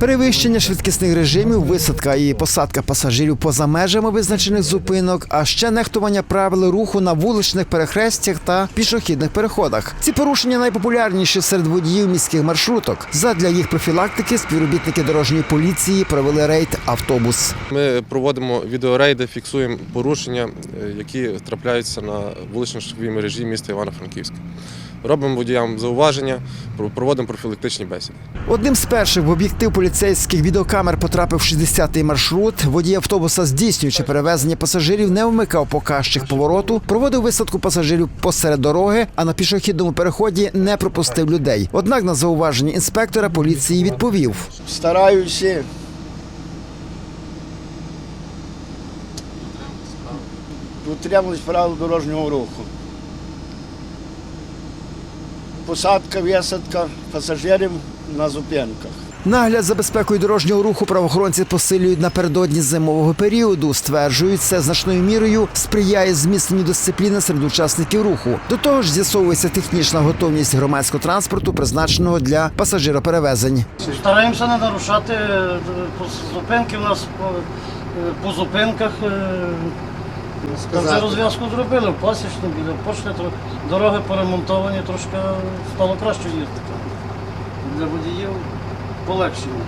Перевищення швидкісних режимів, висадка і посадка пасажирів поза межами визначених зупинок, а ще нехтування правил руху на вуличних перехрестях та пішохідних переходах. Ці порушення найпопулярніші серед водіїв міських маршруток. Задля їх профілактики співробітники дорожньої поліції провели рейд автобус. Ми проводимо відеорейди, фіксуємо порушення, е, які трапляються на вулично-шляховій мережі міста Івано-Франківська. Робимо водіям зауваження, проводимо профілактичні бесіди. Одним з перших в об'єктив поліцейських відеокамер потрапив 60-й маршрут. Водій автобуса, здійснюючи перевезення пасажирів, не вмикав показчих повороту, проводив висадку пасажирів посеред дороги, а на пішохідному переході не пропустив людей. Однак на зауваження інспектора поліції відповів. Стараюся. Дотримуюсь правил дорожнього руху. Посадка, висадка пасажирів на зупинках. Нагляд за безпекою дорожнього руху правоохоронці посилюють напередодні зимового періоду. Стверджують, це значною мірою сприяє зміцненню дисципліни серед учасників руху. До того ж, з'ясовується технічна готовність громадського транспорту, призначеного для пасажироперевезень. Стараємося не нарушати е, зупинки. У нас е, по зупинках там вже розв'язку зробили, в пасічну, біля пошли, тро- дороги поремонтовані, трошки стало краще їздити. Для водіїв полегшення.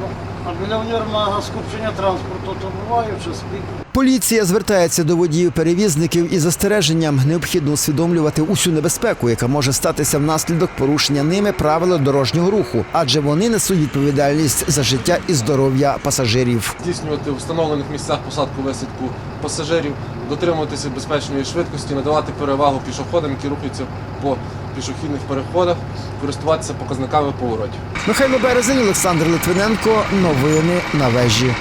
Ну, а біля універмага скупчення транспорту то буває в час пік. Поліція звертається до водіїв-перевізників із застереженням необхідно усвідомлювати усю небезпеку, яка може статися внаслідок порушення ними правил дорожнього руху, адже вони несуть відповідальність за життя і здоров'я пасажирів. Здійснювати в встановлених місцях посадку висадку пасажирів, дотримуватися безпечної швидкості, надавати перевагу пішоходам, які рухаються по пішохідних переходах, користуватися показниками поворотів. Михайло Березень, Олександр Литвиненко. Новини на вежі.